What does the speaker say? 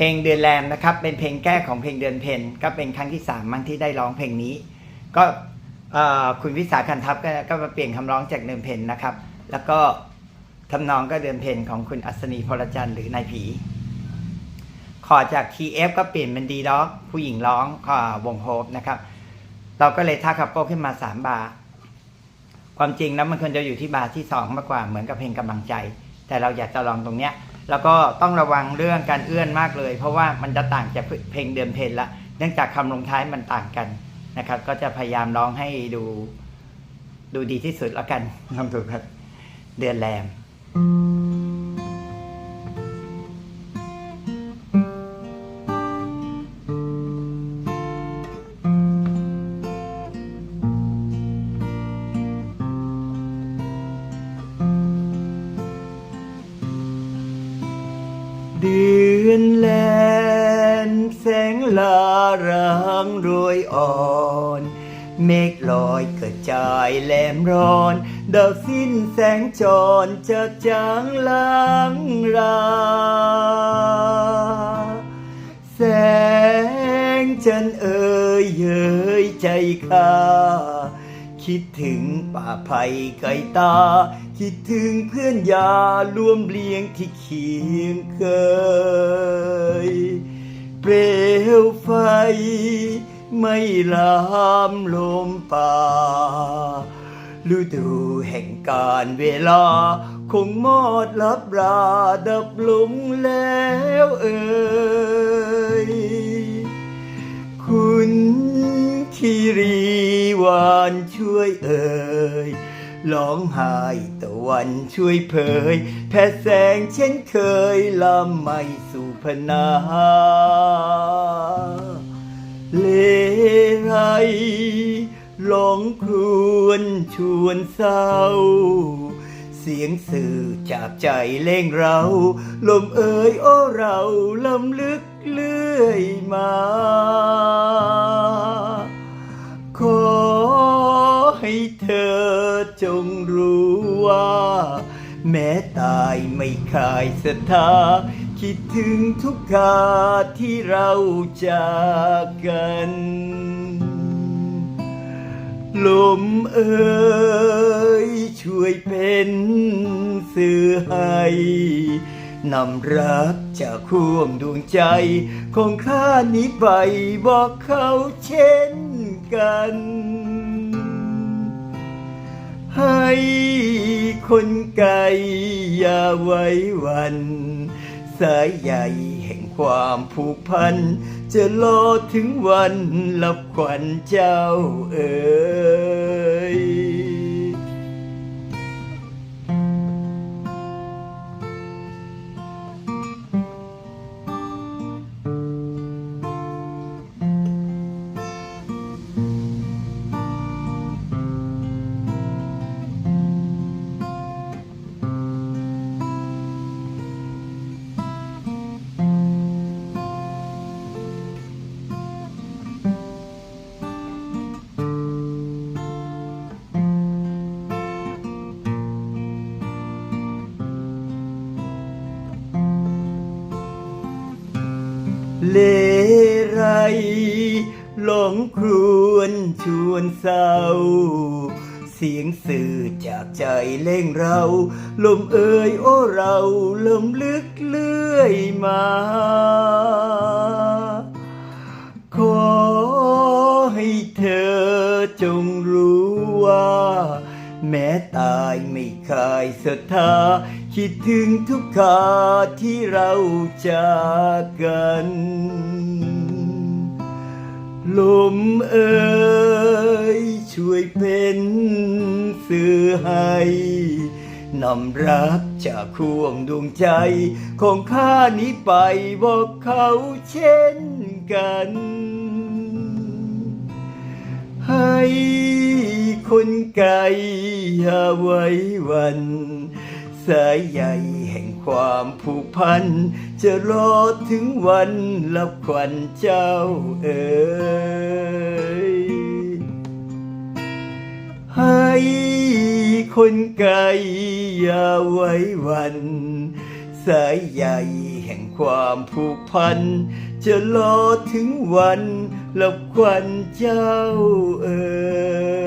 เพลงเดือนแรมนะครับ เป็นเพลงแก้ของเพลงเดือนเพนก็เป็นครั้งที่สามมั้งที่ได้ร้องเพลงนี้ ก็คุณวิสาคันทัพก็ก็มาเปลี่ยนคำร้องจากเดือนเพนนะครับ แล้วก็ทำนองก็เดือนเพนของคุณอัศนีพลจันทร์หรือนายผีขอจาก TF ก็เปลี่ยนเป็นดีด็อกผู้หญิงร้องขอวงโฮปนะครับ เราก็เลยทักคับโก้ขึ้นมาสามบาร์ความจริงแล้วมันควรจะอยู่ที่บาร์ที่สองมากกว่าเหมือนกับเพลงกำลังใจ แต่เราอยากจะลองตรงเนี้ย แล้วก็ต้องระวังเรื่องการเอื้อนมากเลย เพราะว่ามันจะต่างจากเพลงเดิมเพลงละ เนื่องจากคำลงท้ายมันต่างกันนะครับ ก็จะพยายามร้องให้ดูดูดีที่สุดแล้วกันลองดูครับ เดือนแรมเอนแลนแสงลารางโรยอ่อนเมฆลอยกระจายแหลมร้อนดาวสิ้นแสงจรจะจางลางรา แสงจันเอ่ยเย้ยใจข้า คิดถึงป่าไผ่ไก่ตา คิดถึงเพื่อนยารวมเลี้ยงที่เคียงเคย เปลวไฟ ไม่ลามลมป่าฤดูแห่งการเวลา คงมอดลับราดับลงแล้วเอ่ยคุณ คีรีวานช่วยเอ่ยร้องไห้ตะวันช่วยเผย แผ่แสงเช่นเคยลำไม่สู่พนาเลไรหลงครวนชวนเศร้า เสียงสื่อจากใจเล่งเรา ลมเอ่ยโอ้เราลำลึกเลื่อยมา งรู้ว่า แม้ตายไม่คลายศรัทธา คิดถึงทุกคาที่เราจากกัน ลมเอ่ยช่วยเป็นสื่อให้นำรักจากข่วงดวงใจของข้านี้ไปบอกเขาเช่นกัน ให้คนไกลอย่าไว้วัน สายใยแห่งความผูกพัน จะรอถึงวันรับขวัญเจ้าเอ๋ย เลไรหลงครวนชวนเศร้า เสียงสื่อจากใจเล่งเรา ลมเอ่ยโอ้เราลมลึกเลื่อยมา ขอให้เธอจง แม้ตายไม่คายศรัทธา คิดถึงทุกคาที่เราจากกัน ลมเอ่ยช่วยเป็นสื่อให้นำรักจากข่วงดวงใจ ของข้านี้ไปบอกเขาเช่นกัน ให้ คนไกลอย่าไว้วันสายใยแห่งความผูกพัน จะรอถึงวันรับขวัญเจ้าเอ๋ยให้คนไกลอย่าไว้วันสายใยแแห่งความผูกพัน จะรอถึงวันรับควันเจ้าเอ๋ย